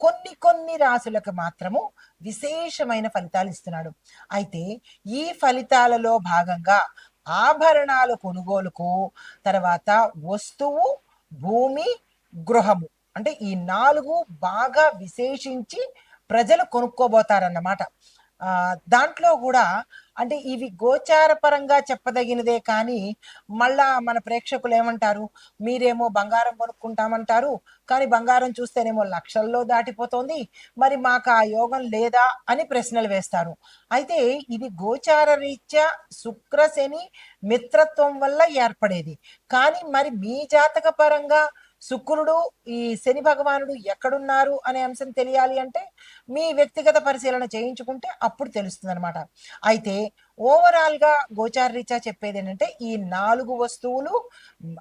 కొన్ని కొన్ని రాశులకు మాత్రము విశేషమైన ఫలితాలు ఇస్తున్నాడు. అయితే ఈ ఫలితాలలో భాగంగా ఆభరణాల కొనుగోలుకు తర్వాత వస్తువు భూమి గృహము అంటే ఈ నాలుగు బాగా విశేషించి ప్రజలు కొనుక్కోబోతారన్నమాట. ఆ దాంట్లో కూడా అంటే ఇవి గోచార పరంగా చెప్పదగినదే కానీ మళ్ళా మన ప్రేక్షకులు ఏమంటారు? మీరేమో బంగారం కొనుక్కుంటామంటారు కానీ బంగారం చూస్తేనేమో లక్షల్లో దాటిపోతోంది మరి మాకు ఆ యోగం లేదా అని ప్రశ్నలు వేస్తారు. అయితే ఇది గోచార రీత్యా శుక్రశని మిత్రత్వం వల్ల ఏర్పడేది. కానీ మరి మీ జాతక పరంగా శుక్రుడు ఈ శని భగవానుడు ఎక్కడున్నారు అనే అంశం తెలియాలి అంటే మీ వ్యక్తిగత పరిశీలన చేయించుకుంటే అప్పుడు తెలుస్తుంది అనమాట అయితే ఓవరాల్గా గోచార చెప్పేది ఏంటంటే ఈ నాలుగు వస్తువులు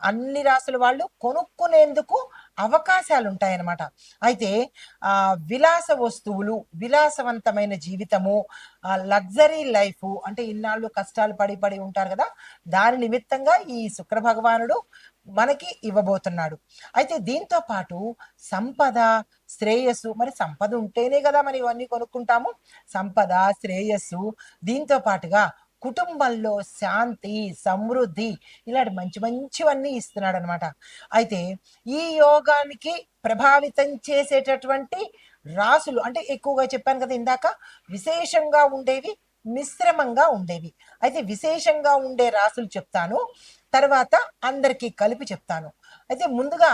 అన్ని రాసుల వాళ్ళు కొనుక్కునేందుకు అవకాశాలు ఉంటాయన్నమాట అయితే ఆ విలాస వస్తువులు విలాసవంతమైన జీవితము లగ్జరీ లైఫ్ అంటే ఇన్నాళ్ళు కష్టాలు పడి పడి ఉంటారు కదా దాని నిమిత్తంగా ఈ శుక్ర భగవానుడు మనకి ఇవ్వబోతున్నాడు. అయితే దీంతో పాటు సంపద శ్రేయస్సు మరి సంపద ఉంటేనే కదా మరి ఇవన్నీ కొనుక్కుంటాము. సంపద శ్రేయస్సు దీంతో పాటుగా కుటుంబంలో శాంతి సమృద్ధి ఇలాంటి మంచి మంచివన్నీ ఇస్తున్నాడు అనమాట అయితే ఈ యోగానికి ప్రభావితం చేసేటటువంటి రాసులు అంటే ఎక్కువగా చెప్పాను కదా ఇందాక విశేషంగా ఉండేవి మిశ్రమంగా ఉండేవి. అయితే విశేషంగా ఉండే రాసులు చెప్తాను తర్వాత అందరికీ కలిపి చెప్తాను. అయితే ముందుగా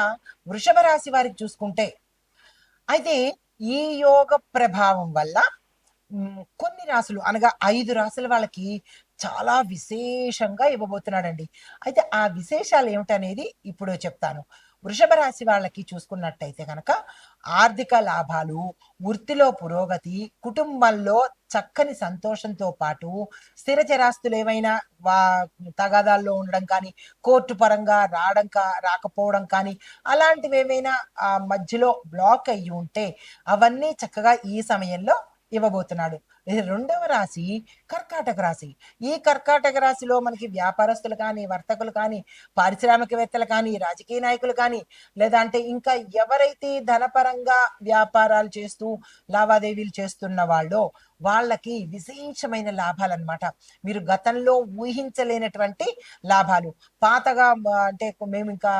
వృషభ రాశి వారికి చూసుకుంటే అయితే ఈ యోగ ప్రభావం వల్ల కొన్ని రాసులు అనగా ఐదు రాసుల వాళ్ళకి చాలా విశేషంగా ఇవ్వబోతున్నాడండి. అయితే ఆ విశేషాలు ఏమిటనేది ఇప్పుడు చెప్తాను. వృషభ రాశి వాళ్ళకి చూసుకున్నట్టయితే కనుక ఆర్థిక లాభాలు వృత్తిలో పురోగతి కుటుంబంలో చక్కని సంతోషంతో పాటు స్థిర చరాస్తులు ఏమైనా వా తగాదాల్లో ఉండడం కానీ కోర్టు పరంగా రావడం కా రాకపోవడం కానీ అలాంటివి ఏమైనా ఆ మధ్యలో బ్లాక్ అయ్యి ఉంటే అవన్నీ చక్కగా ఈ సమయంలో ఇవ్వబోతున్నాడు. రెండవ రాశి కర్కాటక రాశి. ఈ కర్కాటక రాశిలో మనకి వ్యాపారస్తులు కానీ వర్తకులు కానీ పారిశ్రామికవేత్తలు కానీ రాజకీయ నాయకులు కానీ లేదంటే ఇంకా ఎవరైతే ధనపరంగా వ్యాపారాలు చేస్తూ లావాదేవీలు చేస్తున్న వాళ్ళో వాళ్ళకి విశేషమైన లాభాలు అనమాట మీరు గతంలో ఊహించలేనటువంటి లాభాలు. పాతగా అంటే మేము ఇంకా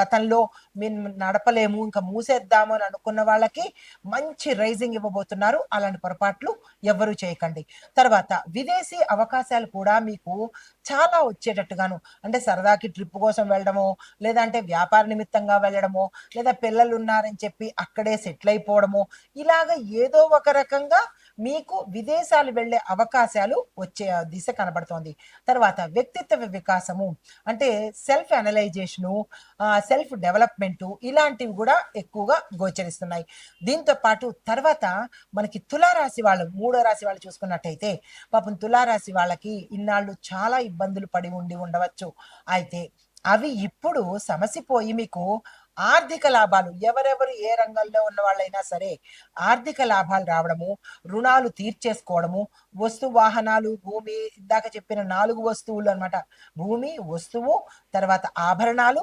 గతంలో మేము నడపలేము ఇంకా మూసేద్దాము అని అనుకున్న వాళ్ళకి మంచి రైజింగ్ ఇవ్వబోతున్నారు. అలాంటి పొరపాట్లు ఎవరు చేయకండి. తర్వాత విదేశీ అవకాశాలు కూడా మీకు చాలా వచ్చేటట్టుగాను అంటే సరదాకి ట్రిప్ కోసం వెళ్ళడమో లేదంటే వ్యాపార నిమిత్తంగా వెళ్ళడమో లేదా పిల్లలు ఉన్నారని చెప్పి అక్కడే సెటిల్ అయిపోవడమో ఇలాగ ఏదో ఒక రకంగా మీకు విదేశాలు వెళ్ళే అవకాశాలు వచ్చే దిశ కనబడుతోంది. తర్వాత వ్యక్తిత్వ వికాసము అంటే సెల్ఫ్ అనలైజేషను సెల్ఫ్ డెవలప్మెంట్ ఇలాంటివి కూడా ఎక్కువగా గోచరిస్తున్నాయి. దీంతో పాటు తర్వాత మనకి తులారాశి వాళ్ళు మూడో రాశి వాళ్ళు చూసుకున్నట్టయితే పాపం తులారాశి వాళ్ళకి ఇన్నాళ్ళు చాలా ఇబ్బందులు పడి ఉండి ఉండవచ్చు. అయితే అవి ఇప్పుడు సమసిపోయి మీకు ఆర్థిక లాభాలు ఎవరెవరు ఏ రంగంలో ఉన్న వాళ్ళైనా సరే ఆర్థిక లాభాలు రావడము రుణాలు తీర్చేసుకోవడము వస్తు వాహనాలు భూమి ఇందాక చెప్పిన నాలుగు వస్తువులు అన్నమాట. భూమి వస్తువు తర్వాత ఆభరణాలు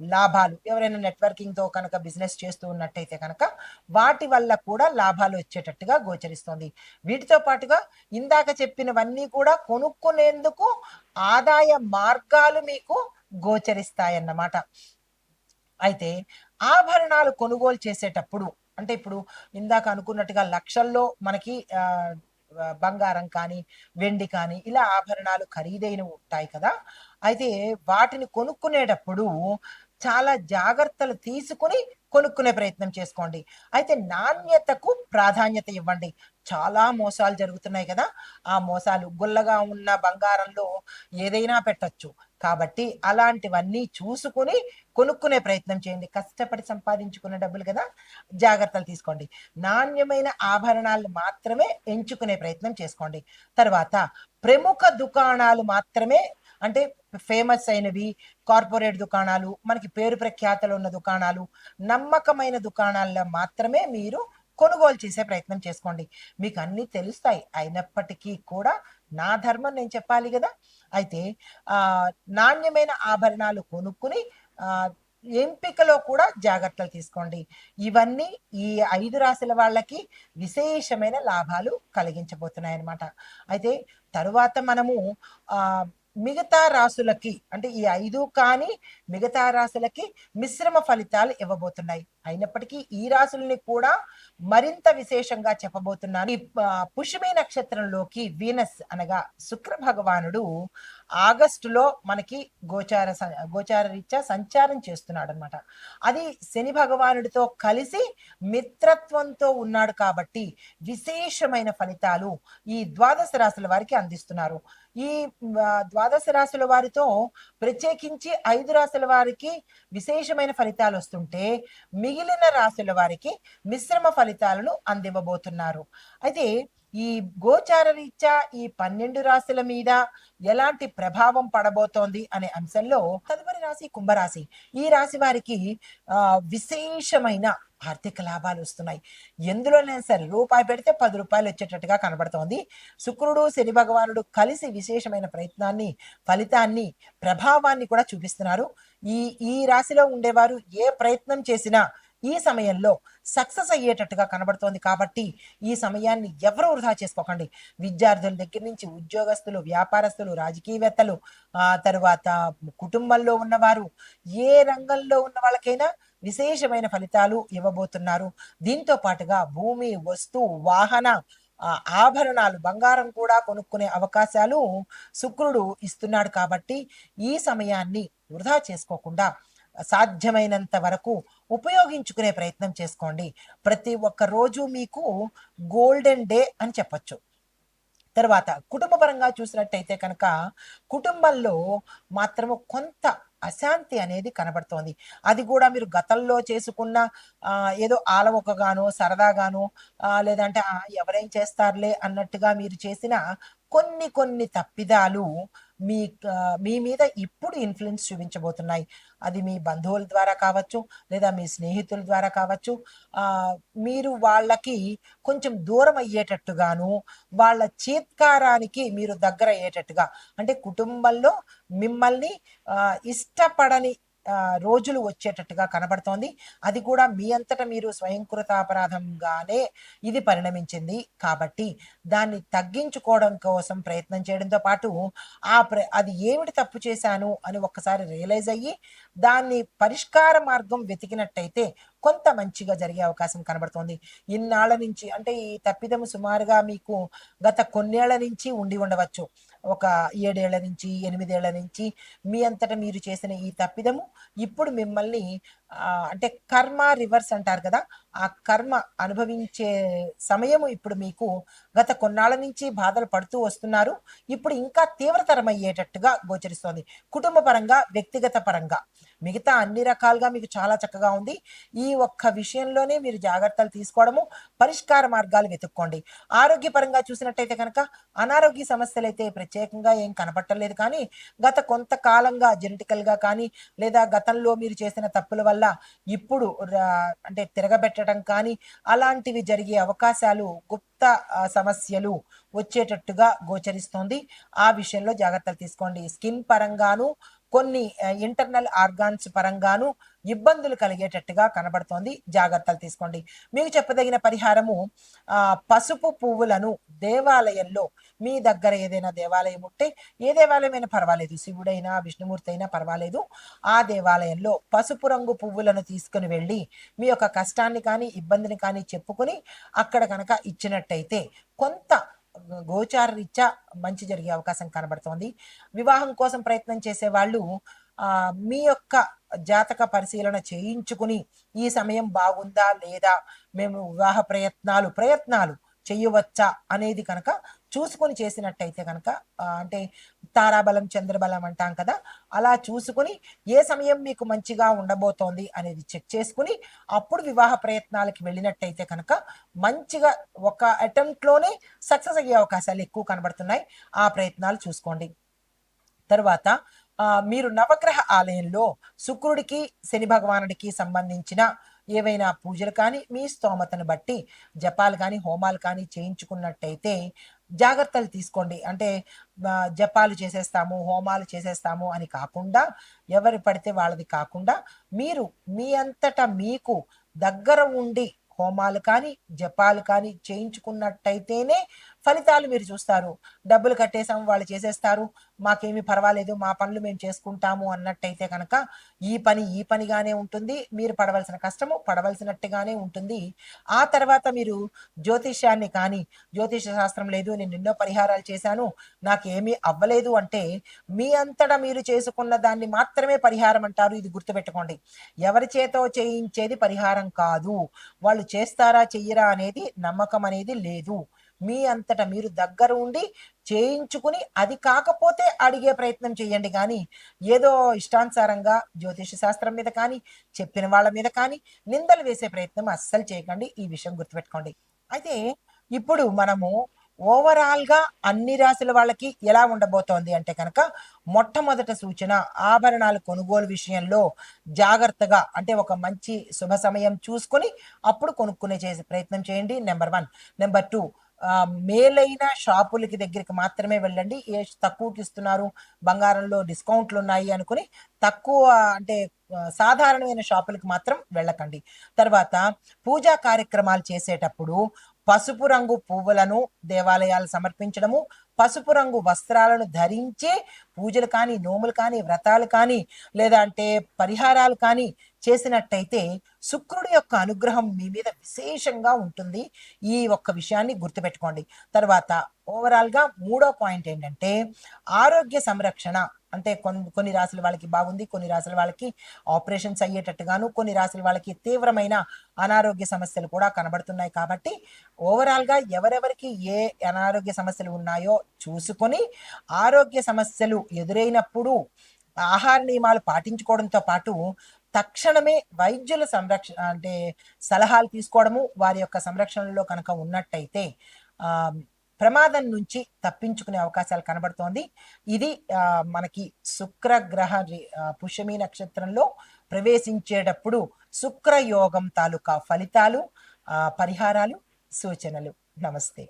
లాభాలు. ఎవరైనా నెట్వర్కింగ్తో కనుక బిజినెస్ చేస్తూ ఉన్నట్టయితే కనుక వాటి వల్ల కూడా లాభాలు వచ్చేటట్టుగా గోచరిస్తుంది. వీటితో పాటుగా ఇందాక చెప్పినవన్నీ కూడా కొనుక్కునేందుకు ఆదాయ మార్గాలు మీకు గోచరిస్తాయన్నమాట. అయితే ఆభరణాలు కొనుగోలు చేసేటప్పుడు అంటే ఇప్పుడు ఇందాక అనుకున్నట్టుగా లక్షల్లో మనకి బంగారం కానీ వెండి కానీ ఇలా ఆభరణాలు ఖరీదైనవి ఉంటాయి కదా. అయితే వాటిని కొనుక్కునేటప్పుడు చాలా జాగ్రత్తలు తీసుకుని కొనుక్కునే ప్రయత్నం చేసుకోండి. అయితే నాణ్యతకు ప్రాధాన్యత ఇవ్వండి. చాలా మోసాలు జరుగుతున్నాయి కదా. ఆ మోసాలు గుల్లగా ఉన్న బంగారంలో ఏదైనా పెట్టచ్చు. కాబట్టి అలాంటివన్నీ చూసుకుని కొనుక్కునే ప్రయత్నం చేయండి. కష్టపడి సంపాదించుకున్న డబ్బులు కదా. జాగ్రత్తలు తీసుకోండి. నాణ్యమైన ఆభరణాలు మాత్రమే ఎంచుకునే ప్రయత్నం చేసుకోండి. తర్వాత ప్రముఖ దుకాణాలు మాత్రమే అంటే ఫేమస్ అయినవి కార్పొరేట్ దుకాణాలు మనకి పేరు ప్రఖ్యాతలు ఉన్న దుకాణాలు నమ్మకమైన దుకాణాల్లో మాత్రమే మీరు కొనుగోలు చేసే ప్రయత్నం చేసుకోండి. మీకు అన్నీ తెలుస్తాయి. అయినప్పటికీ కూడా నా ధర్మం నేను చెప్పాలి కదా. అయితే ఆ నాణ్యమైన ఆభరణాలు కొనుక్కుని ఆ ఎంపికలో కూడా జాగ్రత్తలు తీసుకోండి. ఇవన్నీ ఈ ఐదు రాశుల వాళ్ళకి విశేషమైన లాభాలు కలిగించబోతున్నాయి అన్నమాట అయితే తరువాత మనము ఆ మిగతా రాసులకి అంటే ఈ ఐదు కానీ మిగతా రాసులకి మిశ్రమ ఫలితాలు ఇవ్వబోతున్నాయి. అయినప్పటికీ ఈ రాసుల్ని కూడా మరింత విశేషంగా చెప్పబోతున్నాను. ఈ పుష్యమి నక్షత్రంలోకి వీనస్ అనగా శుక్ర భగవానుడు ఆగస్టులో మనకి గోచార స- గోచార రీత్యా సంచారం చేస్తున్నాడు అనమాట అది శని భగవానుడితో కలిసి మిత్రత్వంతో ఉన్నాడు కాబట్టి విశేషమైన ఫలితాలు ఈ ద్వాదశ రాశుల వారికి అందిస్తున్నారు. ఈ ద్వాదశ రాశుల వారితో ప్రత్యేకించి ఐదు రాశుల వారికి విశేషమైన ఫలితాలు వస్తుంటే మిగిలిన రాశుల వారికి మిశ్రమ ఫలితాలను అందివ్వబోతున్నారు. అయితే ఈ గోచార రీత్యా ఈ పన్నెండు రాశుల మీద ఎలాంటి ప్రభావం పడబోతోంది అనే అంశంలో తదుపరి రాశి కుంభరాశి. ఈ రాశి వారికి ఆ విశేషమైన ఆర్థిక లాభాలు వస్తున్నాయి. ఎందులోనైనా సరే రూపాయి పెడితే పది రూపాయలు వచ్చేటట్టుగా కనబడుతోంది. శుక్రుడు శని భగవానుడు కలిసి విశేషమైన ప్రయత్నాన్ని ఫలితాన్ని ప్రభావాన్ని కూడా చూపిస్తున్నారు. ఈ ఈ రాశిలో ఉండేవారు ఏ ప్రయత్నం చేసినా ఈ సమయంలో సక్సెస్ అయ్యేటట్టుగా కనబడుతోంది కాబట్టి ఈ సమయాన్ని ఎవరు వృధా చేసుకోకండి. విద్యార్థుల దగ్గర నుంచి ఉద్యోగస్తులు వ్యాపారస్తులు రాజకీయవేత్తలు ఆ తరువాత కుటుంబంలో ఉన్నవారు ఏ రంగంలో ఉన్న వాళ్ళకైనా విశేషమైన ఫలితాలు ఇవ్వబోతున్నారు. దీంతో పాటుగా భూమి వస్తు వాహన ఆభరణాలు బంగారం కూడా కొనుక్కునే అవకాశాలు శుక్రుడు ఇస్తున్నాడు కాబట్టి ఈ సమయాన్ని వృధా చేసుకోకుండా సాధ్యమైనంత వరకు ఉపయోగించుకునే ప్రయత్నం చేసుకోండి. ప్రతి ఒక్క రోజు మీకు గోల్డెన్ డే అని చెప్పొచ్చు. తర్వాత కుటుంబ పరంగా చూసినట్టయితే కనుక కుటుంబంలో మాత్రము కొంత అశాంతి అనేది కనబడుతోంది. అది కూడా మీరు గతంలో చేసుకున్న ఏదో ఆలవొకగానో సరదాగానో లేదంటే ఎవరేం చేస్తారులే అన్నట్టుగా మీరు చేసిన కొన్ని కొన్ని తప్పిదాలు మీ మీ మీద ఇప్పుడు ఇన్ఫ్లుయెన్స్ చూపించబోతున్నాయి. అది మీ బంధువుల ద్వారా కావచ్చు లేదా మీ స్నేహితుల ద్వారా కావచ్చు. మీరు వాళ్ళకి కొంచెం దూరం అయ్యేటట్టుగాను వాళ్ళ చీత్కారానికి మీరు దగ్గర అయ్యేటట్టుగా అంటే కుటుంబంలో మిమ్మల్ని ఇష్టపడని రోజులు వచ్చేటట్టుగా కనబడుతోంది. అది కూడా మీ అంతటా మీరు స్వయంకృతాపరాధంగానే ఇది పరిణమించింది. కాబట్టి దాన్ని తగ్గించుకోవడం కోసం ప్రయత్నం చేయడంతో పాటు ఆ ప్ర అది ఏమిటి తప్పు చేశాను అని ఒక్కసారి రియలైజ్ అయ్యి దాన్ని పరిష్కార మార్గం వెతికినట్టయితే కొంత మంచిగా జరిగే అవకాశం కనబడుతోంది. ఇన్నాళ్ళ నుంచి అంటే ఈ తప్పిదము సుమారుగా మీకు గత కొన్నేళ్ళ నుంచి ఉండి ఉండవచ్చు. ఒక ఏడేళ్ళ నుంచి ఎనిమిదేళ్ళ నుంచి మీ అంతటా మీరు చేసిన ఈ తప్పిదము ఇప్పుడు మిమ్మల్ని అంటే కర్మ రివర్స్ అంటారు కదా ఆ కర్మ అనుభవించే సమయము ఇప్పుడు మీకు గత కొన్నాళ్ళ నుంచి బాధలు పడుతూ వస్తున్నారు. ఇప్పుడు ఇంకా తీవ్రతరం అయ్యేటట్టుగా గోచరిస్తోంది. కుటుంబ పరంగా వ్యక్తిగత పరంగా. మిగతా అన్ని రకాలుగా మీకు చాలా చక్కగా ఉంది. ఈ ఒక్క విషయంలోనే మీరు జాగ్రత్తలు తీసుకోవడము పరిష్కార మార్గాలు వెతుక్కోండి. ఆరోగ్యపరంగా చూసినట్టయితే కనుక అనారోగ్య సమస్యలు అయితే ప్రత్యేకంగా ఏం కనపట్టలేదు కానీ గత కొంతకాలంగా జెనెటికల్గా కానీ లేదా గతంలో మీరు చేసిన తప్పుల వల్ల ఇప్పుడు రా- అంటే తిరగబెట్టడం కానీ అలాంటివి జరిగే అవకాశాలు గుప్త సమస్యలు వచ్చేటట్టుగా గోచరిస్తోంది. ఆ విషయంలో జాగ్రత్తలు తీసుకోండి. స్కిన్ పరంగాను కొన్ని ఇంటర్నల్ ఆర్గాన్స్ పరంగాను ఇబ్బందులు కలిగేటట్టుగా కనబడుతోంది. జాగ్రత్తలు తీసుకోండి. మీకు చెప్పదగిన పరిహారము ఆ, పసుపు పువ్వులను దేవాలయంలో మీ దగ్గర ఏదైనా దేవాలయం ఉంటే ఏ దేవాలయమైనా పర్వాలేదు. శివుడైనా విష్ణుమూర్తి అయినా పర్వాలేదు. ఆ దేవాలయంలో పసుపు రంగు పువ్వులను తీసుకుని వెళ్ళి మీ యొక్క కష్టాన్ని కానీ ఇబ్బందిని కానీ చెప్పుకొని అక్కడ కనుక ఇచ్చినట్టయితే కొంత గోచార రీత్యా మంచి జరిగే అవకాశం కనబడుతోంది. వివాహం కోసం ప్రయత్నం చేసే వాళ్ళు ఆ, మీ యొక్క జాతక పరిశీలన చేయించుకుని ఈ సమయం బాగుందా లేదా మేము వివాహ ప్రయత్నాలు ప్రయత్నాలు చేయవచ్చా అనేది కనుక చూసుకొని చేసినట్టయితే కనుక అంటే తారాబలం చంద్రబలం అంటాం కదా అలా చూసుకుని ఏ సమయం మీకు మంచిగా ఉండబోతోంది అనేది చెక్ చేసుకుని అప్పుడు వివాహ ప్రయత్నాలకి వెళ్ళినట్టయితే కనుక మంచిగా ఒక అటెంప్ట్లోనే సక్సెస్ అయ్యే అవకాశాలు ఎక్కువ కనబడుతున్నాయి. ఆ ప్రయత్నాలు చూసుకోండి. తర్వాత మీరు నవగ్రహ ఆలయంలో శుక్రుడికి శని భగవానుడికి సంబంధించిన ఏవైనా పూజలు కానీ మీ స్తోమతను బట్టి జపాలు కానీ హోమాలు కానీ చేయించుకున్నట్టయితే జాగ్రత్తలు తీసుకోండి. అంటే జపాలు చేసేస్తాము హోమాలు చేసేస్తాము అని కాకుండా ఎవరి పడితే వాళ్ళది కాకుండా మీరు మీ అంతటా మీకు దగ్గర ఉండి హోమాలు కానీ జపాలు కానీ చేయించుకున్నట్టయితేనే ఫలితాలు మీరు చూస్తారు. డబ్బులు కట్టేసాము వాళ్ళు చేసేస్తారు. మాకేమీ పర్వాలేదు మా పనులు మేము చేసుకుంటాము అన్నట్టయితే కనుక ఈ పని ఈ పనిగానే ఉంటుంది. మీరు పడవలసిన కష్టము పడవలసినట్టుగానే ఉంటుంది. ఆ తర్వాత మీరు జ్యోతిష్యాన్ని కానీ జ్యోతిష శాస్త్రం లేదు నేను ఎన్నో పరిహారాలు చేశాను నాకు ఏమీ అవ్వలేదు అంటే మీ అంతటా మీరు చేసుకున్న దాన్ని మాత్రమే పరిహారం అంటారు. ఇది గుర్తుపెట్టుకోండి. ఎవరి చేతో చేయించేది పరిహారం కాదు. వాళ్ళు చేస్తారా చెయ్యరా అనేది నమ్మకం అనేది లేదు. మీ అంతటా మీరు దగ్గర ఉండి చేయించుకుని అది కాకపోతే అడిగే ప్రయత్నం చేయండి కానీ ఏదో ఇష్టానుసారంగా జ్యోతిష శాస్త్రం మీద కానీ చెప్పిన వాళ్ళ మీద కానీ నిందలు వేసే ప్రయత్నం అస్సలు చేయకండి. ఈ విషయం గుర్తుపెట్టుకోండి. అయితే ఇప్పుడు మనము ఓవరాల్గా అన్ని రాశుల వాళ్ళకి ఎలా ఉండబోతోంది అంటే కనుక మొట్టమొదట సూచన ఆభరణాలు కొనుగోలు విషయంలో జాగ్రత్తగా అంటే ఒక మంచి శుభ సమయం చూసుకొని అప్పుడు కొనుక్కునే చేసే ప్రయత్నం చేయండి. Number one. Number two. మేలైన షాపులకి దగ్గరికి మాత్రమే వెళ్ళండి. ఏ తక్కువకి ఇస్తున్నారు బంగారంలో డిస్కౌంట్లు ఉన్నాయి అనుకుని తక్కువ అంటే సాధారణమైన షాపులకు మాత్రం వెళ్ళకండి. తర్వాత పూజా కార్యక్రమాలు చేసేటప్పుడు పసుపు రంగు పువ్వులను దేవాలయాలు సమర్పించడము పసుపు రంగు వస్త్రాలను ధరించే పూజలు కానీ నోములు కానీ వ్రతాలు కానీ లేదా అంటే పరిహారాలు కానీ చేసినట్టయితే శుక్రుడి యొక్క అనుగ్రహం మీ మీద విశేషంగా ఉంటుంది. ఈ ఒక్క విషయాన్ని గుర్తుపెట్టుకోండి. తర్వాత ఓవరాల్గా మూడో పాయింట్ ఏంటంటే ఆరోగ్య సంరక్షణ. అంటే కొన్ని కొన్ని రాశుల వాళ్ళకి బాగుంది కొన్ని రాశుల వాళ్ళకి ఆపరేషన్స్ అయ్యేటట్టుగాను కొన్ని రాశుల వాళ్ళకి తీవ్రమైన అనారోగ్య సమస్యలు కూడా కనబడుతున్నాయి కాబట్టి ఓవరాల్గా ఎవరెవరికి ఏ అనారోగ్య సమస్యలు ఉన్నాయో చూసుకొని ఆరోగ్య సమస్యలు ఎదురైనప్పుడు ఆహార నియమాలు పాటించుకోవడంతో పాటు తక్షణమే వైద్యుల సంరక్షణ అంటే సలహాలు తీసుకోవడము వారి యొక్క సంరక్షణలో కనుక ఉన్నట్టయితే ఆ, ప్రమాదం నుంచి తప్పించుకునే అవకాశాలు కనబడుతోంది. ఇది మనకి శుక్రగ్రహ రి- పుష్యమి నక్షత్రంలో ప్రవేశించేటప్పుడు శుక్రయోగం తాలూకా ఫలితాలు పరిహారాలు సూచనలు. నమస్తే.